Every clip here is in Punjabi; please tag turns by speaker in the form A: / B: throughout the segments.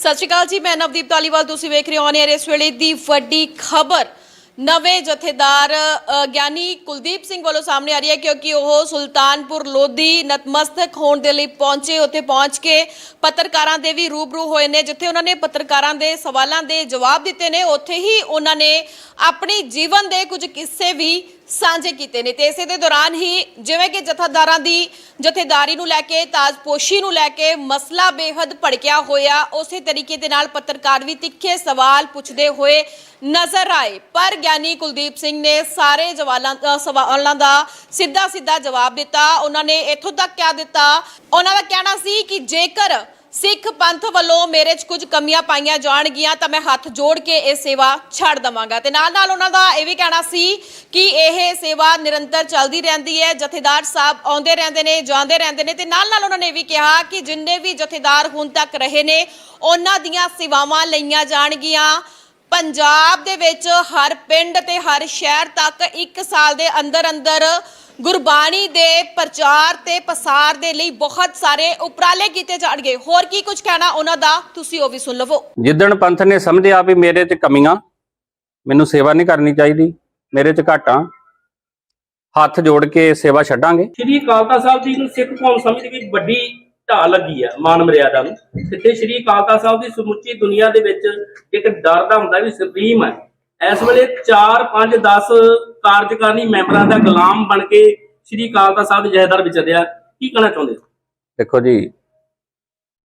A: ਸਤਿ ਸ਼੍ਰੀ ਅਕਾਲ ਜੀ, ਮੈਂ ਨਵਦੀਪ ਤਾਲੀਵਾਲ ਤੁਸੀਂ ਵੇਖ ਰਹੇ ਹੋ ਔਨ ਇਸ ਵੇਲੇ ਦੀ ਵੱਡੀ ਖਬਰ। ਨਵੇਂ ਜਥੇਦਾਰ ਗਿਆਨੀ ਕੁਲਦੀਪ ਸਿੰਘ ਵੱਲੋਂ ਸਾਹਮਣੇ ਆ ਰਹੀ ਹੈ ਕਿਉਂਕਿ ਉਹ ਸੁਲਤਾਨਪੁਰ ਲੋਧੀ ਨਤਮਸਤਕ ਹੋਣ ਦੇ ਲਈ ਪਹੁੰਚੇ। ਉੱਥੇ ਪਹੁੰਚ ਕੇ ਪੱਤਰਕਾਰਾਂ ਦੇ ਵੀ ਰੂਬਰੂ ਹੋਏ ਨੇ, ਜਿੱਥੇ ਉਹਨਾਂ ਨੇ ਪੱਤਰਕਾਰਾਂ ਦੇ ਸਵਾਲਾਂ ਦੇ ਜਵਾਬ ਦਿੱਤੇ ਨੇ। ਉੱਥੇ ਹੀ ਉਹਨਾਂ ਨੇ ਆਪਣੀ ਜੀਵਨ ਦੇ ਕੁਝ ਕਿੱਸੇ ਵੀ ਸਾਂਝੇ ਕੀਤੇ ਨੇ ਤੇ ਇਸੇ ਦੇ ਦੌਰਾਨ ਹੀ ਜਿਵੇਂ ਕਿ ਜਥੇਦਾਰਾਂ ਦੀ ਜਥੇਦਾਰੀ ਨੂੰ ਲੈ ਕੇ, ਤਾਜਪੋਸ਼ੀ ਨੂੰ ਲੈ ਕੇ ਮਸਲਾ ਬੇਹੱਦ ਭੜਕਿਆ ਹੋਇਆ, ਉਸੇ ਤਰੀਕੇ ਦੇ ਨਾਲ ਪੱਤਰਕਾਰ ਵੀ ਤਿੱਖੇ ਸਵਾਲ ਪੁੱਛਦੇ ਹੋਏ ਨਜ਼ਰ ਆਏ। ਪਰ ਗਿਆਨੀ ਕੁਲਦੀਪ ਸਿੰਘ ਨੇ ਸਾਰੇ ਜਵਾਲਾਂ ਸਵਾਲਾਂ ਦਾ ਸਿੱਧਾ ਸਿੱਧਾ ਜਵਾਬ ਦਿੱਤਾ। ਉਹਨਾਂ ਨੇ ਇੱਥੋਂ ਤੱਕ ਕਹਿ ਦਿੱਤਾ। ਉਹਨਾਂ ਦਾ ਕਹਿਣਾ ਸੀ ਕਿ ਜੇਕਰ ਸਿੱਖ ਪੰਥ ਵੱਲੋਂ ਮੇਰੇ 'ਚ ਕੁਝ ਕਮੀਆਂ ਪਾਈਆਂ ਜਾਣਗੀਆਂ ਤਾਂ ਮੈਂ ਹੱਥ ਜੋੜ ਕੇ ਇਹ ਸੇਵਾ ਛੱਡ ਦਵਾਂਗਾ। ਤੇ ਨਾਲ ਨਾਲ ਉਹਨਾਂ ਦਾ ਇਹ ਵੀ ਕਹਿਣਾ ਸੀ ਕਿ ਇਹ ਸੇਵਾ ਨਿਰੰਤਰ ਚੱਲਦੀ ਰਹਿੰਦੀ ਹੈ, ਜਥੇਦਾਰ ਸਾਹਿਬ ਆਉਂਦੇ ਰਹਿੰਦੇ ਨੇ, ਜਾਂਦੇ ਰਹਿੰਦੇ ਨੇ ਤੇ ਨਾਲ ਨਾਲ ਉਹਨਾਂ ਨੇ ਇਹ ਵੀ ਕਿਹਾ ਕਿ ਜਿੰਨੇ ਵੀ ਜਥੇਦਾਰ ਹੁਣ ਤੱਕ ਰਹੇ ਨੇ, ਉਹਨਾਂ ਦੀਆਂ ਸੇਵਾਵਾਂ ਲਈਆਂ ਜਾਣਗੀਆਂ। ਪੰਜਾਬ ਦੇ ਵਿੱਚ ਹਰ ਪਿੰਡ ਤੇ ਹਰ ਸ਼ਹਿਰ ਤੱਕ 1 ਸਾਲ ਦੇ ਅੰਦਰ ਅੰਦਰ ਗੁਰਬਾਣੀ ਦੇ ਪ੍ਰਚਾਰ ਤੇ ਪਸਾਰ ਦੇ ਲਈ ਬਹੁਤ ਸਾਰੇ ਉਪਰਾਲੇ ਕੀਤੇ ਜਾਣਗੇ। ਹੋਰ ਕੀ ਕੁਝ ਕਹਿਣਾ ਉਹਨਾਂ ਦਾ ਤੁਸੀਂ ਉਹ ਵੀ ਸੁਣ ਲਵੋ।
B: ਜਿੱਦਣ ਪੰਥ ਨੇ ਸਮਝਿਆ ਵੀ ਮੇਰੇ 'ਚ ਕਮੀਆਂ ਮੈਨੂੰ ਸੇਵਾ ਨਹੀਂ ਕਰਨੀ ਚਾਹੀਦੀ ਮੇਰੇ 'ਚ ਘਾਟਾਂ ਹੱਥ ਜੋੜ ਕੇ ਸੇਵਾ ਛੱਡਾਂਗੇ।
C: ਸ਼੍ਰੀ ਅਕਾਲ ਤਖਤ ਸਾਹਿਬ ਜੀ ਨੂੰ ਸਿੱਖ ਕੌਮ ਸਮਝ ਵੀ ਵੱਡੀ ਢਾਹ ਲੱਗੀ ਆ, ਮਾਨ ਮਰਿਆਦਾ ਨੂੰ। ਜਿੱਥੇ ਸ਼੍ਰੀ ਅਕਾਲ ਸਾਹਿਬ ਦੀ ਸਮੁੱਚੀ ਦੁਨੀਆ ਦੇ ਵਿੱਚ ਇੱਕ ਡਰ ਦਾ ਹੁੰਦਾ ਵੀ ਸੁਪਰੀਮ ਹੈ ਇਸ ਵੇਲੇ 4 5 10 ਕਾਰਜਕਾਰਨੀ ਮੈਂਬਰਾਂ ਦਾ ਗੁਲਾਮ ਬਣ ਕੇ ਸ਼੍ਰੀ ਅਕਾਲ ਸਾਹਿਬ ਦੇ ਜਹੇਦਾਰ ਵਿਚਰਿਆ ਕੀ ਕਹਿਣਾ ਚਾਹੁੰਦੇ ਹੋ?
B: ਦੇਖੋ ਜੀ,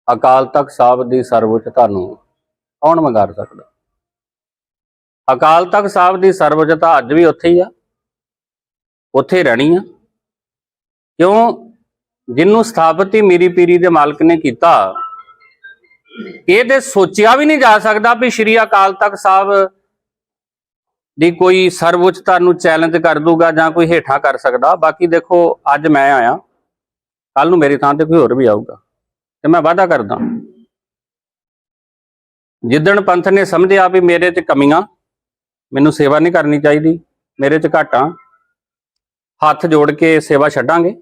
B: ਅਕਾਲ ਤਖਤ ਸਾਹਿਬ ਦੀ ਸਰਵਉੱਚਤਾ ਨੂੰ ਕੌਣ ਮੰਗਾਰ ਸਕਦਾ? ਅਕਾਲ ਤਖਤ ਸਾਹਿਬ ਦੀ ਸਰਵਉੱਚਤਾ ਅੱਜ ਵੀ ਉੱਥੇ ਹੀ ਆ। ਉੱਥੇ ਰਹਿਣੀ ਆ। ਕਿਉਂ? ਜਿਹਨੂੰ ਸਥਾਪਿਤ ਹੀ ਮੀਰੀ ਪੀਰੀ ਦੇ ਮਾਲਕ ਨੇ ਕੀਤਾ ਇਹਦੇ ਸੋਚਿਆ ਵੀ ਨਹੀਂ ਜਾ ਸਕਦਾ ਵੀ ਸ਼੍ਰੀ ਅਕਾਲ ਤਖਤ ਸਾਹਿਬ ਦੀ ਕੋਈ ਸਰਵਉੱਚਤਾ ਨੂੰ ਚੈਲੰਜ ਕਰ ਦੂਗਾ ਜਾਂ ਕੋਈ ਹੇਠਾਂ ਕਰ ਸਕਦਾ। ਬਾਕੀ ਦੇਖੋ, ਅੱਜ ਮੈਂ ਆਇਆ ਕੱਲ ਨੂੰ ਮੇਰੀ ਥਾਂ ਤੇ ਕੋਈ ਹੋਰ ਵੀ ਆਊਗਾ, ਤੇ ਮੈਂ ਵਾਅਦਾ ਕਰਦਾ। ਜਿੱਦਣ ਪੰਥ ਨੇ ਸਮਝਿਆ ਵੀ ਮੇਰੇ 'ਚ ਕਮੀਆਂ, ਮੈਨੂੰ ਸੇਵਾ ਨਹੀਂ ਕਰਨੀ ਚਾਹੀਦੀ, ਮੇਰੇ 'ਚ ਘਾਟਾਂ, ਹੱਥ ਜੋੜ ਕੇ ਸੇਵਾ ਛੱਡਾਂਗੇ।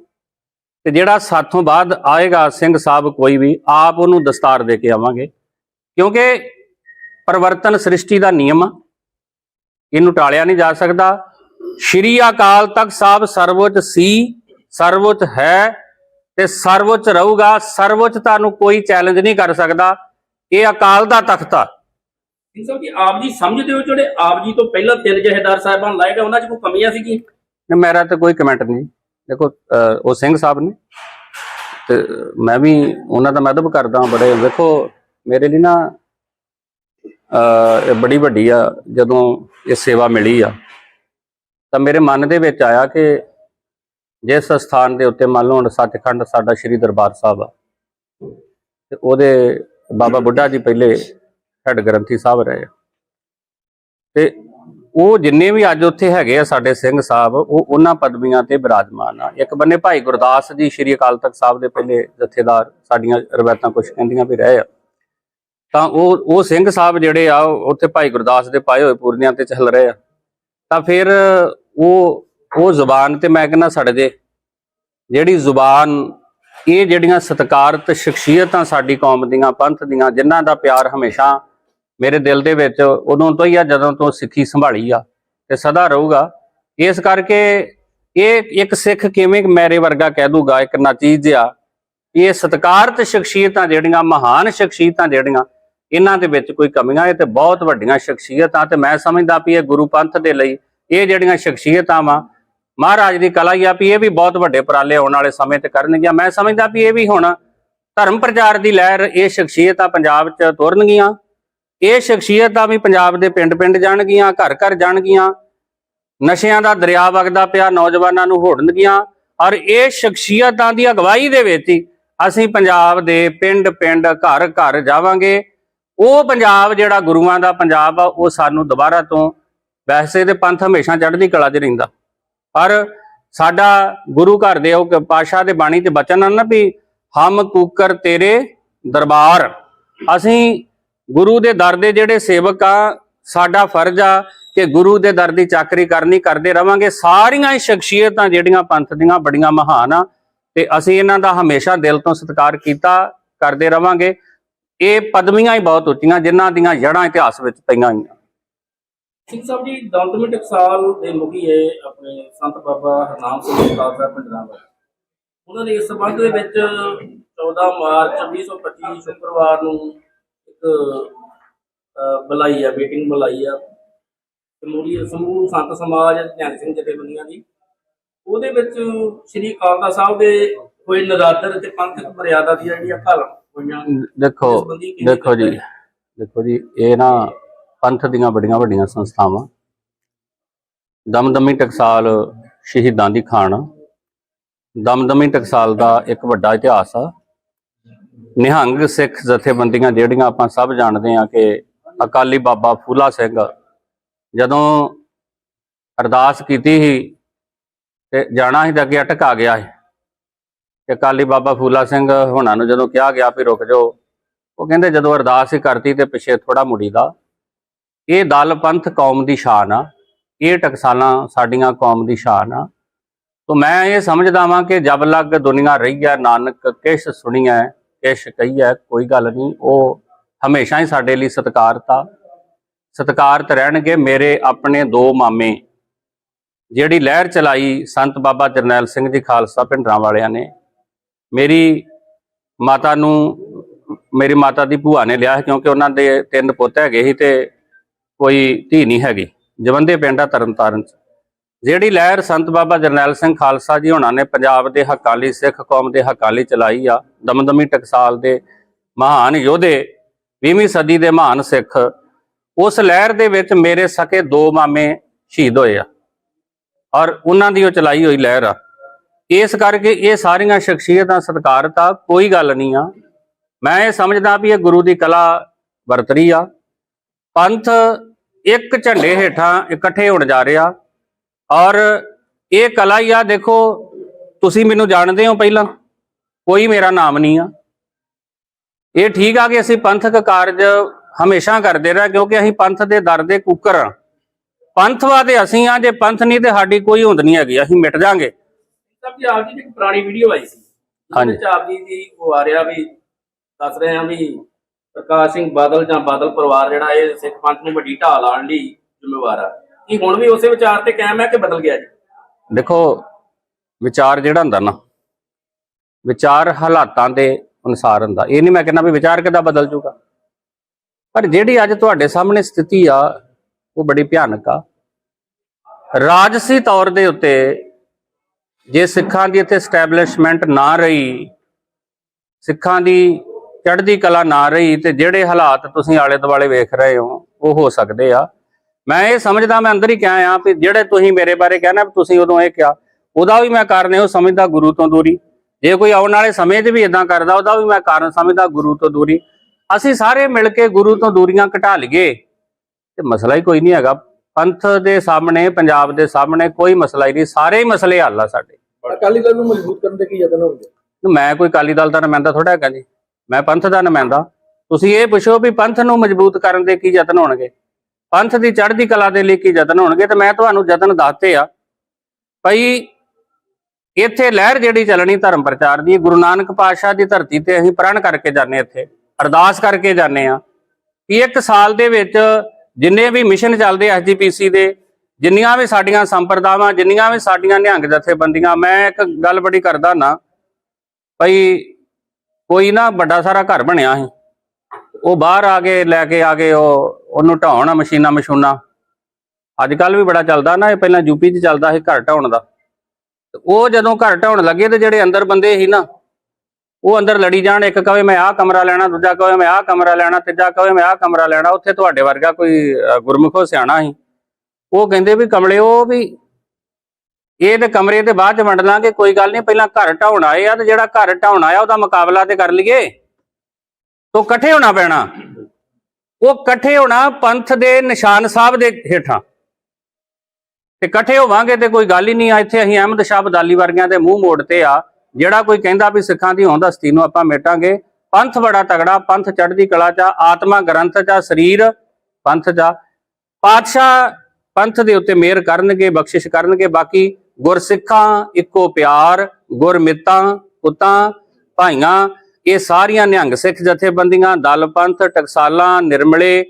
B: ਤੇ ਜਿਹੜਾ ਸਾਥੋਂ ਬਾਅਦ ਆਏਗਾ ਸਿੰਘ ਸਾਹਿਬ ਕੋਈ ਵੀ ਆਪ ਉਹਨੂੰ ਦਸਤਾਰ ਦੇ ਕੇ ਆਵਾਂਗੇ। ਕਿਉਂਕਿ ਪਰਵਰਤਨ ਸ੍ਰਿਸ਼ਟੀ ਦਾ ਨਿਯਮ ਆ। ਇਹਨੂੰ ਟਾਲਿਆ ਨਹੀਂ ਜਾ ਸਕਦਾ। ਸ਼੍ਰੀ ਅਕਾਲ ਤਖਤ ਸਾਹਿਬ ਸਰਵਉੱਚ ਸੀ ਸਰਵਉੱਚ ਹੈ ਤੇ ਸਰਵਉੱਚ ਰਹੂਗਾ। ਸਰਵਉੱਚਤਾ ਨੂੰ ਕੋਈ ਚੈਲੰਜ ਨਹੀਂ ਕਰ ਸਕਦਾ। ਇਹ ਅਕਾਲ ਦਾ ਤਖਤ ਆ।
C: ਸਿੰਘ ਸਾਹਿਬ ਜੀ ਆਪ ਜੀ ਸਮਝਦੇ ਹੋ ਜਿਹੜੇ ਆਪ ਜੀ ਤੋਂ ਪਹਿਲਾਂ ਤਿੰਨ ਜਹੇਦਾਰ ਸਾਹਿਬਾਨ ਲਾਏ ਗਏ ਉਹਨਾਂ 'ਚ ਕੋਈ ਕਮੀਆਂ ਸੀ
B: ਤੇ ਮੇਰਾ ਤਾਂ ਕੋਈ ਕਮੈਂਟ ਨਹੀਂ। ਦੇਖੋ ਉਹ ਸਿੰਘ ਸਾਹਿਬ ਨੇ ਤੇ ਮੈਂ ਵੀ ਉਹਨਾਂ ਦਾ ਮਦਦ ਕਰਦਾ ਬੜੇ। ਵੇਖੋ ਮੇਰੇ ਲਈ ਨਾ ਅਹ, ਬੜੀ ਵੱਡੀ ਆ ਜਦੋਂ ਇਹ ਸੇਵਾ ਮਿਲੀ ਆ ਤਾਂ ਮੇਰੇ ਮਨ ਦੇ ਵਿੱਚ ਆਇਆ ਕਿ ਜਿਸ ਸਥਾਨ ਦੇ ਉੱਤੇ ਮੰਨ ਲਓ ਹੁਣ ਸੱਚਖੰਡ ਸਾਡਾ ਸ੍ਰੀ ਦਰਬਾਰ ਸਾਹਿਬ ਆ ਤੇ ਉਹਦੇ ਬਾਬਾ ਬੁੱਢਾ ਜੀ ਪਹਿਲੇ ਹੈਡ ਗ੍ਰੰਥੀ ਸਾਹਿਬ ਰਹੇ ਆ। ਤੇ ਉਹ ਜਿੰਨੇ ਵੀ ਅੱਜ ਉੱਥੇ ਹੈਗੇ ਆ ਸਾਡੇ ਸਿੰਘ ਸਾਹਿਬ, ਉਹ ਉਹਨਾਂ ਪਦਵੀਆਂ ਤੇ ਬਿਰਾਜਮਾਨ ਆ। ਇੱਕ ਬੰਨੇ ਭਾਈ ਗੁਰਦਾਸ ਜੀ ਸ਼੍ਰੀ ਅਕਾਲ ਤਖਤ ਸਾਹਿਬ ਦੇ ਪਹਿਲੇ ਜਥੇਦਾਰ ਸਾਡੀਆਂ ਰਵਾਇਤਾਂ ਕੁਝ ਕਹਿੰਦੀਆਂ ਵੀ ਰਹੇ ਆ। ਤਾਂ ਉਹ ਉਹ ਸਿੰਘ ਸਾਹਿਬ ਜਿਹੜੇ ਆ ਉਹ ਉੱਥੇ ਭਾਈ ਗੁਰਦਾਸ ਦੇ ਪਾਏ ਹੋਏ ਪੂਰਨਿਆਂ ਤੇ ਚੱਲ ਰਹੇ ਆ। ਤਾਂ ਫਿਰ ਉਹ ਉਹ ਜ਼ੁਬਾਨ ਤੇ ਮੈਂ ਕਹਿੰਦਾ ਸੜ ਜੇ। ਜਿਹੜੀ ਜ਼ੁਬਾਨ, ਇਹ ਜਿਹੜੀਆਂ ਸਤਿਕਾਰਤ ਸ਼ਖਸੀਅਤਾਂ ਸਾਡੀ ਕੌਮ ਦੀਆਂ, ਪੰਥ ਦੀਆਂ, ਜਿਨ੍ਹਾਂ ਦਾ ਪਿਆਰ ਹਮੇਸ਼ਾ ਮੇਰੇ ਦਿਲ ਦੇ ਵਿੱਚ ਉਦੋਂ ਤੋਂ ਹੀ ਆ, ਜਦੋਂ ਤੋਂ ਸਿੱਖੀ ਸੰਭਾਲੀ ਆ ਤੇ ਸਦਾ ਰਹੂਗਾ। ਇਸ ਕਰਕੇ ਇਹ ਇੱਕ ਸਿੱਖ ਕਿਵੇਂ ਮੇਰੇ ਵਰਗਾ ਕਹਿ ਦੂਗਾ, ਇੱਕ ਨਾਚੀਜ਼ ਆ ਇਹ ਸਤਿਕਾਰਤ ਸ਼ਖਸੀਅਤਾਂ ਜਿਹੜੀਆਂ, ਮਹਾਨ ਸ਼ਖਸੀਅਤਾਂ ਜਿਹੜੀਆਂ, ਇਹਨਾਂ ਦੇ ਵਿੱਚ ਕੋਈ ਕਮੀਆਂ ਇਹ ਤੇ ਬਹੁਤ ਵੱਡੀਆਂ ਸ਼ਖਸੀਅਤਾਂ ਤੇ ਮੈਂ ਸਮਝਦਾ ਵੀ ਇਹ ਗੁਰੂ ਪੰਥ ਦੇ ਲਈ ਇਹ ਜਿਹੜੀਆਂ ਸ਼ਖਸੀਅਤਾਂ ਵਾ ਮਹਾਰਾਜ ਦੀ ਕਲਾ ਹੀ ਆ ਵੀ ਇਹ ਵੀ ਬਹੁਤ ਵੱਡੇ ਉਪਰਾਲੇ ਆਉਣ ਵਾਲੇ ਸਮੇਂ ਤੇ ਕਰਨਗੀਆਂ। ਮੈਂ ਸਮਝਦਾ ਵੀ ਇਹ ਵੀ ਹੁਣ ਧਰਮ ਪ੍ਰਚਾਰ ਦੀ ਲਹਿਰ, ਇਹ ਸ਼ਖਸੀਅਤਾਂ ਪੰਜਾਬ 'ਚ ਤੁਰਨਗੀਆਂ। ਇਹ ਸ਼ਖਸੀਅਤਾਂ ਵੀ ਪੰਜਾਬ ਦੇ ਪਿੰਡ-ਪਿੰਡ ਜਾਣਗੀਆਂ, ਘਰ-ਘਰ ਜਾਣਗੀਆਂ। ਨਸ਼ਿਆਂ ਦਾ ਦਰਿਆ ਵਗਦਾ ਪਿਆ, ਨੌਜਵਾਨਾਂ ਨੂੰ ਹੋੜਨਗੀਆਂ। ਔਰ ਇਹ ਸ਼ਖਸੀਅਤਾਂ ਦੀ ਅਗਵਾਈ ਦੇ ਵਿੱਚ ਹੀ ਅਸੀਂ ਪੰਜਾਬ ਦੇ ਪਿੰਡ-ਪਿੰਡ, ਘਰ-ਘਰ ਜਾਵਾਂਗੇ। ਉਹ ਪੰਜਾਬ ਜਿਹੜਾ ਗੁਰੂਆਂ ਦਾ ਪੰਜਾਬ ਆ, ਉਹ ਸਾਨੂੰ ਦੁਬਾਰਾ ਤੋਂ ਵੈਸੇ ਤੇ ਪੰਥ ਹਮੇਸ਼ਾ ਚੜ੍ਹਦੀ ਕਲਾ 'ਚ ਰਹਿੰਦਾ। ਪਰ ਸਾਡਾ ਗੁਰੂ ਘਰ ਦੇ ਉਹ ਪਾਸ਼ਾ ਦੇ ਬਾਣੀ 'ਚ ਬਚਨ ਹਨ ਨਾ ਵੀ, ਹਮ ਕੂਕਰ ਤੇਰੇ ਦਰਬਾਰ। ਅਸੀਂ ਗੁਰੂ ਦੇ ਦਰ ਦੇ ਜਿਹੜੇ ਸੇਵਕ ਆ, ਸਾਡਾ ਫਰਜ਼ ਆ ਕਿ ਗੁਰੂ ਦੇ ਦਰ ਦੀ ਚਾਕਰੀ ਕਰਨੀ, ਕਰਦੇ ਰਵਾਂਗੇ। ਸਾਰੀਆਂ ਹੀ ਸ਼ਖਸੀਅਤਾਂ ਜਿਹੜੀਆਂ ਪੰਥ ਦੀਆਂ ਬੜੀਆਂ ਮਹਾਨ ਆ, ਤੇ ਅਸੀਂ ਇਹਨਾਂ ਦਾ ਹਮੇਸ਼ਾ ਦਿਲ ਤੋਂ ਸਤਿਕਾਰ ਕੀਤਾ, ਕਰਦੇ ਰਵਾਂਗੇ। ਇਹ ਪਦਵੀਆਂ ਹੀ ਬਹੁਤ ਉੱਚੀਆਂ, ਜਿਨ੍ਹਾਂ ਦੀਆਂ ਜੜ੍ਹਾਂ ਇਤਿਹਾਸ ਵਿੱਚ ਪਈਆਂ ਹੋਈਆਂ।
C: ਸਿੰਘ ਸਾਹਿਬ ਜੀ ਦੌਲਤਮੀ ਟਕਸਾਲ ਦੇ ਮੁਖੀ ਹੈ ਆਪਣੇ ਸੰਤ ਬਾਬਾ ਹਰਨਾਮ ਸਿੰਘ ਜੀ, ਖਾਲਸਾ ਪਿੰਡਰਾਂ ਦਾ ਉਹਨਾਂ ਨੇ ਇਸ ਸੰਬੰਧ ਦੇ ਵਿੱਚ 14 ਮਾਰਚ 2025 ਸ਼ੁੱਕਰਵਾਰ ਨੂੰ ਬੁਲਾਈ ਆ ਮੀਟਿੰਗ ਬੁਲਾਈ ਆ। ਸਮੂਹ ਸਮੂਹ ਸੰਤ ਸਮਾਜ ਨਿਹੰਗ ਸਿੰਘ ਜਥੇਬੰਦੀਆਂ ਦੀ। ਉਹਦੇ ਵਿੱਚ ਸ੍ਰੀ ਕਾਲਕਾ ਸਾਹਿਬ ਦੇ ਹੋਏ ਨਰਾਦਰ ਤੇ ਪੰਥਕ ਮਰਿਆਦਾ ਜਿਹੜੀਆਂ ਘਾਲਾਂ ਹੋਈਆਂ
B: ਦੇਖੋ ਦੇਖੋ ਜੀ ਦੇਖੋ ਜੀ ਇਹ ਨਾ ਪੰਥ ਦੀਆਂ ਬੜੀਆਂ ਵੱਡੀਆਂ ਸੰਸਥਾਵਾਂ ਦਮਦਮੀ ਟਕਸਾਲ ਸ਼ਹੀਦਾਂ ਦੀ ਖਾਨ ਦਮਦਮੀ ਟਕਸਾਲ ਦਾ ਇੱਕ ਵੱਡਾ ਇਤਿਹਾਸ ਆ। ਨਿਹੰਗ ਸਿੱਖ ਜਥੇਬੰਦੀਆਂ ਜਿਹੜੀਆਂ ਆਪਾਂ ਸਭ ਜਾਣਦੇ ਆ ਕਿ ਅਕਾਲੀ ਬਾਬਾ ਫੂਲਾ ਸਿੰਘ ਜਦੋਂ ਅਰਦਾਸ ਕੀਤੀ ਸੀ ਤੇ ਜਾਣਾ ਸੀ ਤਾਂ ਅੱਗੇ ਅਟਕਾ ਗਿਆ ਸੀ। ਤੇ ਅਕਾਲੀ ਬਾਬਾ ਫੂਲਾ ਸਿੰਘ ਹੁਣਾਂ ਨੂੰ ਜਦੋਂ ਕਿਹਾ ਗਿਆ ਵੀ ਰੁਕ ਜਾਓ, ਉਹ ਕਹਿੰਦੇ ਜਦੋਂ ਅਰਦਾਸ ਹੀ ਕਰਤੀ ਤੇ ਪਿੱਛੇ ਥੋੜਾ ਮੁੜੀਦਾ ਇਹ ਦਲ ਪੰਥ ਕੌਮ ਦੀ ਸ਼ਾਨ ਆ, ਇਹ ਟਕਸਾਲਾਂ ਸਾਡੀਆਂ ਕੌਮ ਦੀ ਸ਼ਾਨ ਆ। ਤੋ ਮੈਂ ਇਹ ਸਮਝਦਾ ਵਾਂ ਕਿ ਜਬ ਲੱਗ ਦੁਨੀਆ ਰਹੀ ਹੈ ਨਾਨਕ ਕਿਛ ਸੁਣੀਐ ਸ਼ ਕਹੀ ਹੈ, ਕੋਈ ਗੱਲ ਨਹੀਂ, ਉਹ ਹਮੇਸ਼ਾ ਹੀ ਸਾਡੇ ਲਈ ਸਤਿਕਾਰਤਾ ਸਤਿਕਾਰਤ ਰਹਿਣਗੇ ਮੇਰੇ ਆਪਣੇ ਦੋ ਮਾਮੇ, ਜਿਹੜੀ ਲਹਿਰ ਚਲਾਈ ਸੰਤ ਬਾਬਾ ਜਰਨੈਲ ਸਿੰਘ ਜੀ ਖਾਲਸਾ ਪਿੰਡਰਾਂ ਵਾਲਿਆਂ ਨੇ। ਮੇਰੀ ਮਾਤਾ ਨੂੰ, ਮੇਰੀ ਮਾਤਾ ਦੀ ਭੂਆ ਨੇ ਲਿਆ ਕਿਉਂਕਿ ਉਹਨਾਂ ਦੇ ਤਿੰਨ ਪੁੱਤ ਹੈਗੇ ਸੀ ਤੇ ਕੋਈ ਧੀ ਨਹੀਂ ਹੈਗੀ। ਜਵੰਦੇ ਪਿੰਡ ਆ ਤਰਨਤਾਰਨ ਚ। ਜਿਹੜੀ ਲਹਿਰ ਸੰਤ ਬਾਬਾ ਜਰਨੈਲ ਸਿੰਘ ਖਾਲਸਾ ਜੀ ਹੋਣਾ ਨੇ ਪੰਜਾਬ ਦੇ ਹੱਕਾਂ ਲਈ ਸਿੱਖ ਕੌਮ ਦੇ ਹੱਕਾਂ ਲਈ ਚਲਾਈ ਆ, ਦਮਦਮੀ ਟਕਸਾਲ ਦੇ ਮਹਾਨ ਯੋਧੇ 20ਵੀਂ ਸਦੀ ਦੇ ਮਹਾਨ ਸਿੱਖ, ਉਸ ਲਹਿਰ ਦੇ ਵਿੱਚ ਮੇਰੇ ਸਕੇ ਦੋ ਮਾਮੇ ਸ਼ਹੀਦ ਹੋਏ ਆ। ਔਰ ਉਹਨਾਂ ਦੀ ਉਹ ਚਲਾਈ ਹੋਈ ਲਹਿਰ ਆ। ਇਸ ਕਰਕੇ ਇਹ ਸਾਰੀਆਂ ਸ਼ਖਸੀਅਤਾਂ ਸਤਿਕਾਰਤ ਆ ਕੋਈ ਗੱਲ ਨਹੀਂ ਆ। ਮੈਂ ਇਹ ਸਮਝਦਾ ਵੀ ਇਹ ਗੁਰੂ ਦੀ ਕਲਾ ਵਰਤਰੀ ਆ। ਪੰਥ ਇੱਕ ਝੰਡੇ ਹੇਠਾਂ ਇਕੱਠੇ ਹੋਣ ਜਾ ਰਿਹਾ। ਔਰ ਇਹ ਕਲਾ ਹੀ ਆ ਦੇਖੋ ਤੁਸੀਂ ਮੈਨੂੰ ਜਾਣਦੇ ਹੋ ਪਹਿਲਾਂ। ਕੋਈ ਮੇਰਾ ਨਾਮ ਨਹੀਂ ਆ। ਇਹ ਠੀਕ ਆ ਕਿ ਅਸੀਂ ਪੰਥਕ ਕਾਰਜ ਹਮੇਸ਼ਾ ਕਰਦੇ ਰਹੇ ਕਿਉਂਕਿ ਅਸੀਂ ਪੰਥ ਦੇ ਦਰ ਦੇ ਕੁੱਕਰ ਆ। ਪੰਥਵਾਦੇ ਅਸੀਂ ਆ ਜੇ ਪੰਥ ਨਹੀਂ ਤੇ ਸਾਡੀ ਕੋਈ ਹੁੰਦ ਨਹੀਂ ਹੈਗੀ ਅਸੀਂ ਮਿਟ ਜਾਾਂਗੇ।
C: ਸਾਹਿਬ ਜੀ ਆਪ ਜੀ ਦੀ ਇੱਕ ਪੁਰਾਣੀ ਵੀਡੀਓ ਆਈ ਸੀ।
B: ਹਾਂਜੀ।
C: ਉਹਦੇ ਚ ਆਪ ਜੀ ਦੀ ਉਹ ਆ ਰਿਹਾ ਵੀ ਦੱਸ ਰਹੇ ਆ ਵੀ ਪ੍ਰਕਾਸ਼ ਸਿੰਘ ਬਾਦਲ ਜਾਂ ਬਾਦਲ ਪਰਿਵਾਰ ਜਿਹੜਾ ਇਹ ਸਿੱਖ ਪੰਥ ਨੂੰ ਵੱਡੀ ਢਾਲ ਲਾਉਣ ਲਈ ਜ਼ਿੰਮੇਵਾਰ ਆ। ਕੀ ਹੁਣ ਵੀ ਉਸੇ ਵਿਚਾਰ ਤੇ ਕਾਇਮ ਹੈ ਕਿ ਬਦਲ ਗਿਆ ਜੀ?
B: ਦੇਖੋ, ਵਿਚਾਰ ਜਿਹੜਾ ਹੁੰਦਾ ਨਾ, ਵਿਚਾਰ ਹਾਲਾਤਾਂ ਦੇ ਅਨੁਸਾਰ ਹੁੰਦਾ। ਇਹ ਨਹੀਂ ਮੈਂ ਕਹਿੰਦਾ ਵੀ ਵਿਚਾਰ ਕਿੱਦਾਂ ਬਦਲ ਜੂਗਾ। ਪਰ ਜਿਹੜੀ ਅੱਜ ਤੁਹਾਡੇ ਸਾਹਮਣੇ ਸਥਿਤੀ ਆ, ਉਹ ਬੜੀ ਭਿਆਨਕ ਆ। ਰਾਜਸੀ ਤੌਰ ਦੇ ਉੱਤੇ ਜੇ ਸਿੱਖਾਂ ਦੀ ਇੱਥੇ ਸਟੈਬਲਿਸ਼ਮੈਂਟ ਨਾ ਰਹੀ, ਸਿੱਖਾਂ ਦੀ ਚੜ੍ਹਦੀ ਕਲਾ ਨਾ ਰਹੀ, ਤੇ ਜਿਹੜੇ ਹਾਲਾਤ ਤੁਸੀਂ ਆਲੇ ਦੁਆਲੇ ਵੇਖ ਰਹੇ ਹੋ, ਉਹ ਹੋ ਸਕਦੇ ਆ। ਮੈਂ ਇਹ ਸਮਝਦਾ ਮੈਂ ਅੰਦਰ ਹੀ ਕਿਹਾ ਆ ਵੀ ਜਿਹੜੇ ਤੁਸੀਂ ਮੇਰੇ ਬਾਰੇ ਕਹਿਣਾ ਵੀ ਤੁਸੀਂ ਉਦੋਂ ਇਹ ਕਿਹਾ ਉਹਦਾ ਵੀ ਮੈਂ ਕਾਰਨ ਇਹੋ ਸਮਝਦਾ ਗੁਰੂ ਤੋਂ ਦੂਰੀ। ਜੇ ਕੋਈ ਆਉਣ ਵਾਲੇ ਸਮੇਂ 'ਚ ਵੀ ਇਦਾਂ ਕਰਦਾ ਉਹਦਾ ਵੀ ਮੈਂ ਕਾਰਨ ਸਮਝਦਾ ਗੁਰੂ ਤੋਂ ਦੂਰੀ। ਅਸੀਂ ਸਾਰੇ ਮਿਲ ਕੇ ਗੁਰੂ ਤੋਂ ਦੂਰੀਆਂ ਘਟਾ ਲਈਏ ਤੇ ਮਸਲਾ ਹੀ ਕੋਈ ਨਹੀਂ ਹੈਗਾ। ਪੰਥ ਦੇ ਸਾਹਮਣੇ ਪੰਜਾਬ ਦੇ ਸਾਹਮਣੇ ਕੋਈ ਮਸਲਾ ਹੀ ਨਹੀਂ ਸਾਰੇ ਹੀ ਮਸਲੇ ਹੱਲ ਆ ਸਾਡੇ।
D: ਅਕਾਲੀ ਦਲ ਨੂੰ ਮਜ਼ਬੂਤ ਕਰਨ ਦੇ ਕੀ ਯਤਨ ਹੋਣਗੇ?
B: ਮੈਂ ਕੋਈ ਕਾਲੀ ਦਲ ਦਾ ਨੁਮਾਇੰਦਾ ਥੋੜਾ ਹੈਗਾ ਜੀ। ਮੈਂ ਪੰਥ ਦਾ ਨੁਮਾਇੰਦਾ। ਤੁਸੀਂ ਇਹ ਪੁੱਛੋ ਵੀ ਪੰਥ ਨੂੰ ਮਜ਼ਬੂਤ ਕਰਨ ਦੇ ਕੀ ਯਤਨ ਹੋਣਗੇ? ਪੰਥ ਦੀ ਚੜ੍ਹਦੀ ਕਲਾ ਦੇ ਲਈ ਕੀ ਯਤਨ ਹੋਣਗੇ ਤੇ ਮੈਂ ਤੁਹਾਨੂੰ ਯਤਨ ਦੱਸਤੇ ਆ। ਭਈ ਇੱਥੇ ਲਹਿਰ ਜਿਹੜੀ ਚੱਲਣੀ ਧਰਮ ਪ੍ਰਚਾਰ ਦੀ, ਗੁਰੂ ਨਾਨਕ ਪਾਤਸ਼ਾਹ ਦੀ ਧਰਤੀ ਤੇ ਅਸੀਂ ਪ੍ਰਣ ਕਰਕੇ ਜਾਂਦੇ ਇੱਥੇ, ਅਰਦਾਸ ਕਰਕੇ ਜਾਂਦੇ ਆ ਕਿ ਇੱਕ ਸਾਲ ਦੇ ਵਿੱਚ ਜਿੰਨੇ ਵੀ ਮਿਸ਼ਨ ਚੱਲਦੇ ਐਸਜੀਪੀਸੀ ਦੇ, ਜਿੰਨੀਆਂ ਵੀ ਸਾਡੀਆਂ ਸੰਪਰਦਾਵਾਂ, ਜਿੰਨੀਆਂ ਵੀ ਸਾਡੀਆਂ ਨਿਹੰਗ ਜਥੇਬੰਦੀਆਂ, ਮੈਂ ਇੱਕ ਗੱਲ ਬੜੀ ਕਰਦਾ ਨਾ, ਭਈ ਕੋਈ ਨਾ ਵੱਡਾ ਸਾਰਾ ਘਰ ਬਣਿਆ ਸੀ। ਉਹ ਬਾਹਰ ਆ ਕੇ ਲੈ ਕੇ ਆ ਗਏ ਉਹ ਉਹਨੂੰ ਢਾਉਣ ਮਸ਼ੀਨਾਂ ਮਸ਼ੂਨਾ। ਅੱਜ ਕੱਲ ਵੀ ਬੜਾ ਚੱਲਦਾ ਨਾ ਇਹ ਪਹਿਲਾਂ ਯੂਪੀ 'ਚ ਚੱਲਦਾ ਸੀ ਘਰ ਢਾਉਣ ਦਾ। ਉਹ ਜਦੋਂ ਘਰ ਢਾਉਣ ਲੱਗੇ ਤੇ ਜਿਹੜੇ ਅੰਦਰ ਬੰਦੇ ਸੀ ਨਾ ਉਹ ਅੰਦਰ ਲੜੀ ਜਾਣ ਇੱਕ ਕਵੇ ਮੈਂ ਆਹ ਕਮਰਾ ਲੈਣਾ ਦੂਜਾ ਕਵੇ ਮੈਂ ਆਹ ਕਮਰਾ ਲੈਣਾ ਤੀਜਾ ਕਵੇ ਮੈਂ ਆਹ ਕਮਰਾ ਲੈਣਾ ਉੱਥੇ ਤੁਹਾਡੇ ਵਰਗਾ ਕੋਈ ਅ, ਗੁਰਮੁਖੋ ਸਿਆਣਾ ਸੀ। ਉਹ ਕਹਿੰਦੇ ਵੀ ਕਮਲਿਓ ਵੀ ਇਹ ਤੇ ਕਮਰੇ ਤੇ ਬਾਅਦ ਚ ਵੰਡ ਲਾਂਗੇ ਕੋਈ ਗੱਲ ਨਹੀਂ ਪਹਿਲਾਂ ਘਰ ਢਾਉਣ ਆਏ ਆ ਤੇ ਜਿਹੜਾ ਘਰ ਢਾਉਣ ਆਇਆ ਉਹਦਾ ਮੁਕਾਬਲਾ ਤੇ ਕਰ ਲਈਏ। ਤੋਂ ਇਕੱਠੇ ਹੋਣਾ ਪੈਣਾ। ਉਹ ਇਕੱਠੇ ਹੋਣਾ ਪੰਥ ਦੇ ਨਿਸ਼ਾਨ ਸਾਹਿਬ ਦੇ ਹੇਠਾਂ। ਤੇ ਇਕੱਠੇ ਹੋਵਾਂਗੇ ਤੇ ਕੋਈ ਗੱਲ ਹੀ ਨਹੀਂ ਆ, ਇੱਥੇ ਅਸੀਂ ਅਹਿਮਦ ਸ਼ਾਹ ਬਦਾਲੀ ਵਰਗਿਆਂ ਦੇ ਮੂੰਹ ਮੋੜ ਤੇ ਆ। ਜਿਹੜਾ ਕੋਈ ਕਹਿੰਦਾ ਵੀ ਸਿੱਖਾਂ ਦੀ ਹੋਂਦ ਹਸਤੀ ਨੂੰ ਆਪਾਂ ਮੇਟਾਂਗੇ, ਪੰਥ ਬੜਾ ਤਗੜਾ, ਪੰਥ ਚੜ੍ਹਦੀ ਕਲਾ ਚ ਆਤਮਾ ਗ੍ਰੰਥ ਚ ਸਰੀਰ ਪੰਥ ਦਾ ਪਾਤਸ਼ਾਹ ਪੰਥ ਦੇ ਉੱਤੇ ਮਿਹਰ ਕਰਨਗੇ, ਬਖਸ਼ਿਸ਼ ਕਰਨਗੇ, ਬਾਕੀ ਗੁਰਸਿੱਖਾਂ ਇੱਕੋ ਪਿਆਰ, ਗੁਰਮਿੱਤਾਂ, ਪੁੱਤਾਂ, ਭਾਈਆਂ ਇਹ ਸਾਰੀਆਂ ਨਿਹੰਗ ਸਿੱਖ ਜਥੇਬੰਦੀਆਂ, ਦਲ ਪੰਥ, ਟਕਸਾਲਾਂ, ਨਿਰਮਲੇ,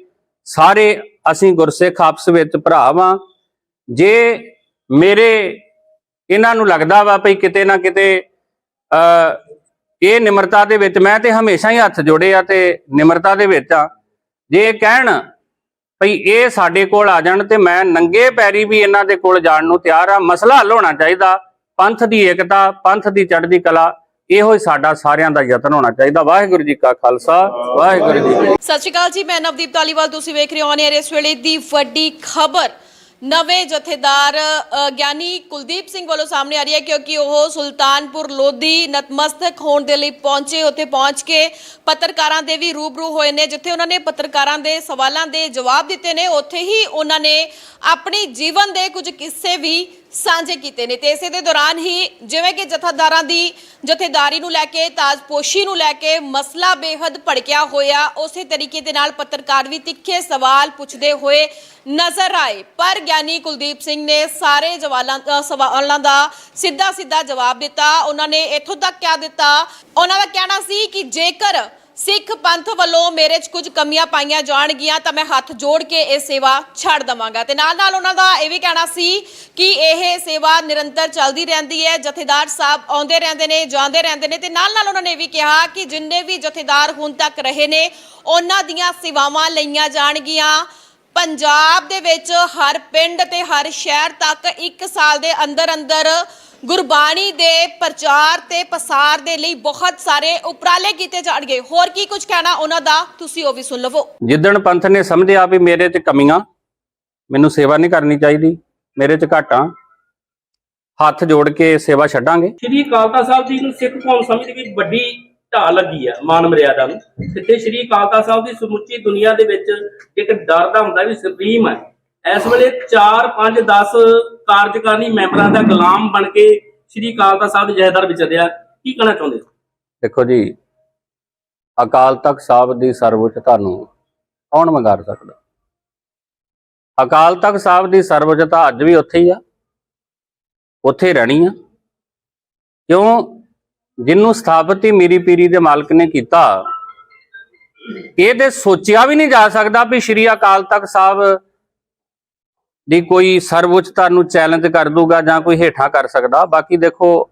B: ਸਾਰੇ ਅਸੀਂ ਗੁਰਸਿੱਖ ਆਪਸ ਵਿੱਚ ਭਰਾ ਵਾਂ। ਜੇ ਮੇਰੇ ਇਹਨਾਂ ਨੂੰ ਲੱਗਦਾ ਵਾ ਭਈ ਕਿਤੇ ਨਾ ਕਿਤੇ ਇਹ ਨਿਮਰਤਾ ਦੇ ਵਿੱਚ ਮੈਂ ਤੇ ਹਮੇਸ਼ਾ ਹੀ ਹੱਥ ਜੋੜੇ ਆ ਤੇ ਨਿਮਰਤਾ ਦੇ ਵਿੱਚ ਆ। ਜੇ ਕਹਿਣ ਭਈ ਇਹ ਸਾਡੇ ਕੋਲ ਆ ਜਾਣ ਤੇ ਮੈਂ ਨੰਗੇ ਪੈਰੀ ਵੀ ਇਹਨਾਂ ਦੇ ਕੋਲ ਜਾਣ ਨੂੰ ਤਿਆਰ ਆ। ਮਸਲਾ ਹੱਲ ਹੋਣਾ ਚਾਹੀਦਾ। ਪੰਥ ਦੀ ਏਕਤਾ, ਪੰਥ ਦੀ ਚੜ੍ਹਦੀ ਕਲਾ ਇਹੋ ਹੀ ਸਾਡਾ ਸਾਰਿਆਂ ਦਾ ਯਤਨ ਹੋਣਾ ਚਾਹੀਦਾ। ਵਾਹਿਗੁਰੂ ਜੀ ਕਾ ਖਾਲਸਾ, ਵਾਹਿਗੁਰੂ ਜੀ ਕੀ
A: ਸਤਿ ਸ਼੍ਰੀ ਅਕਾਲ ਜੀ, ਮੈਂ ਨਵਦੀਪ ਧਾਲੀਵਾਲ, ਤੁਸੀਂ ਵੇਖ ਰਹੇ ਹੋ ਔਨ ਇਸ ਵੇਲੇ ਦੀ ਵੱਡੀ ਖਬਰ। ਨਵੇਂ ਜਥੇਦਾਰ ਗਿਆਨੀ ਕੁਲਦੀਪ ਸਿੰਘ ਵੱਲੋਂ ਸਾਹਮਣੇ ਆ ਰਹੀ ਹੈ ਕਿਉਂਕਿ ਉਹ ਸੁਲਤਾਨਪੁਰ ਲੋਧੀ ਨਤਮਸਤਕ ਹੋਣ ਦੇ ਲਈ ਪਹੁੰਚੇ। ਉੱਥੇ ਪਹੁੰਚ ਕੇ ਪੱਤਰਕਾਰਾਂ ਦੇ ਵੀ ਰੂਬਰੂ ਹੋਏ ਨੇ, ਜਿੱਥੇ ਉਹਨਾਂ ਨੇ ਪੱਤਰਕਾਰਾਂ ਦੇ ਸਵਾਲਾਂ ਦੇ ਜਵਾਬ ਦਿੱਤੇ ਨੇ। ਉੱਥੇ ਹੀ ਉਹਨਾਂ ਨੇ ਆਪਣੇ ਜੀਵਨ ਦੇ ਕੁਝ ਕਿੱਸੇ ਵੀ ਸਾਂਝੇ ਕੀਤੇ ਨੇ ਤੇ ਇਸੇ ਦੇ ਦੌਰਾਨ ਹੀ ਜਿਵੇਂ ਕਿ ਜਥੇਦਾਰਾਂ ਦੀ ਜਥੇਦਾਰੀ ਨੂੰ ਲੈ ਕੇ, ਤਾਜਪੋਸ਼ੀ ਨੂੰ ਲੈ ਕੇ ਮਸਲਾ ਬੇਹੱਦ ਭੜਕਿਆ ਹੋਇਆ, ਉਸੇ ਤਰੀਕੇ ਦੇ ਨਾਲ ਪੱਤਰਕਾਰ ਵੀ ਤਿੱਖੇ ਸਵਾਲ ਪੁੱਛਦੇ ਹੋਏ ਨਜ਼ਰ ਆਏ। ਪਰ ਗਿਆਨੀ ਕੁਲਦੀਪ ਸਿੰਘ ਨੇ ਸਾਰੇ ਜਵਾਲਾਂ ਸਵਾਲਾਂ ਦਾ ਸਿੱਧਾ ਸਿੱਧਾ ਜਵਾਬ ਦਿੱਤਾ। ਉਹਨਾਂ ਨੇ ਇੱਥੋਂ ਤੱਕ ਕਿਹਾ ਦਿੱਤਾ। ਉਹਨਾਂ ਦਾ ਕਹਿਣਾ ਸੀ ਕਿ ਜੇਕਰ ਸਿੱਖ ਪੰਥ ਵੱਲੋਂ ਮੇਰੇ 'ਚ ਕੁਝ ਕਮੀਆਂ ਪਾਈਆਂ ਜਾਣਗੀਆਂ ਤਾਂ ਮੈਂ ਹੱਥ ਜੋੜ ਕੇ ਇਹ ਸੇਵਾ ਛੱਡ ਦਵਾਂਗਾ। ਤੇ ਨਾਲ ਨਾਲ ਉਹਨਾਂ ਦਾ ਇਹ ਵੀ ਕਹਿਣਾ ਸੀ ਕਿ ਇਹ ਸੇਵਾ ਨਿਰੰਤਰ ਚੱਲਦੀ ਰਹਿੰਦੀ ਹੈ, ਜਥੇਦਾਰ ਸਾਹਿਬ ਆਉਂਦੇ ਰਹਿੰਦੇ ਨੇ, ਜਾਂਦੇ ਰਹਿੰਦੇ ਨੇ ਤੇ ਨਾਲ ਨਾਲ ਉਹਨਾਂ ਨੇ ਇਹ ਵੀ ਕਿਹਾ ਕਿ ਜਿੰਨੇ ਵੀ ਜਥੇਦਾਰ ਹੁਣ ਤੱਕ ਰਹੇ ਨੇ, ਉਹਨਾਂ ਦੀਆਂ ਸੇਵਾਵਾਂ ਲਈਆਂ ਜਾਣਗੀਆਂ। ਪੰਜਾਬ ਦੇ ਵਿੱਚ ਹਰ ਪਿੰਡ ਤੇ ਹਰ ਸ਼ਹਿਰ ਤੱਕ 1 ਸਾਲ ਦੇ ਅੰਦਰ ਅੰਦਰ ਗੁਰਬਾਣੀ ਦੇ ਪ੍ਰਚਾਰ ਤੇ ਪਸਾਰ ਦੇ ਲਈ ਬਹੁਤ ਸਾਰੇ ਉਪਰਾਲੇ ਕੀਤੇ ਜਾਣਗੇ। ਹੋਰ ਕੀ ਕੁਝ ਕਹਿਣਾ ਉਹਨਾਂ ਦਾ ਤੁਸੀਂ ਉਹ ਵੀ ਸੁਣ ਲਵੋ।
B: ਜਿੱਦਣ ਪੰਥ ਨੇ ਸਮਝਿਆ ਵੀ ਮੇਰੇ 'ਚ ਕਮੀਆਂ ਮੈਨੂੰ ਸੇਵਾ ਨਹੀਂ ਕਰਨੀ ਚਾਹੀਦੀ ਮੇਰੇ 'ਚ ਘਾਟਾਂ ਹੱਥ ਜੋੜ ਕੇ ਸੇਵਾ ਛੱਡਾਂਗੇ।
C: ਸ਼੍ਰੀ ਅਕਾਲ ਤਖਤ ਸਾਹਿਬ ਜੀ ਨੂੰ ਸਿੱਖ ਕੌਮ ਸਮਝ ਵੀ ਵੱਡੀ ਢਾਹ ਲੱਗੀ ਆ ਮਾਨ ਮਰਿਆਦਾ ਨੂੰ। ਕਿਤੇ ਸ਼੍ਰੀ ਅਕਾਲ ਸਾਹਿਬ ਦੀ ਸਮੁੱਚੀ ਦੁਨੀਆ ਦੇ ਵਿੱਚ ਇੱਕ ਡਰ ਦਾ ਹੁੰਦਾ ਵੀ ਸੁਪਰੀਮ ਹੈ ਇਸ ਵੇਲੇ 4 5 10 ਕਾਰਜਕਾਰੀ ਮੈਂਬਰਾਂ ਦਾ ਗੁਲਾਮ ਬਣ ਕੇ ਸ਼੍ਰੀ ਅਕਾਲ ਸਾਹਿਬ ਦੇ ਜਹੇਦਾਰ ਵਿਚਰਿਆ ਕੀ ਕਹਿਣਾ ਚਾਹੁੰਦੇ ਹੋ?
B: ਦੇਖੋ ਜੀ, ਅਕਾਲ ਤਖਤ ਸਾਹਿਬ ਦੀ ਸਰਵਉੱਚਤਾ ਨੂੰ ਕੌਣ ਮੰਗਾਰ ਸਕਦਾ? ਅਕਾਲ ਤਖਤ ਸਾਹਿਬ ਦੀ ਸਰਵਉੱਚਤਾ ਅੱਜ ਵੀ ਉੱਥੇ ਹੀ ਆ। ਉੱਥੇ ਰਹਿਣੀ ਆ। ਕਿਉਂ? ਜਿਹਨੂੰ ਸਥਾਪਿਤ ਹੀ ਮੀਰੀ ਪੀਰੀ ਦੇ ਮਾਲਕ ਨੇ ਕੀਤਾ ਇਹ ਤੇ ਸੋਚਿਆ ਵੀ ਨਹੀਂ ਜਾ ਸਕਦਾ ਵੀ ਸ਼੍ਰੀ ਅਕਾਲ ਤਖਤ ਸਾਹਿਬ ਦੀ ਕੋਈ ਸਰਵਉੱਚਤਾ ਨੂੰ ਚੈਲੰਜ ਕਰ ਦੂਗਾ ਜਾਂ ਕੋਈ ਹੇਠਾਂ ਕਰ ਸਕਦਾ। ਬਾਕੀ ਦੇਖੋ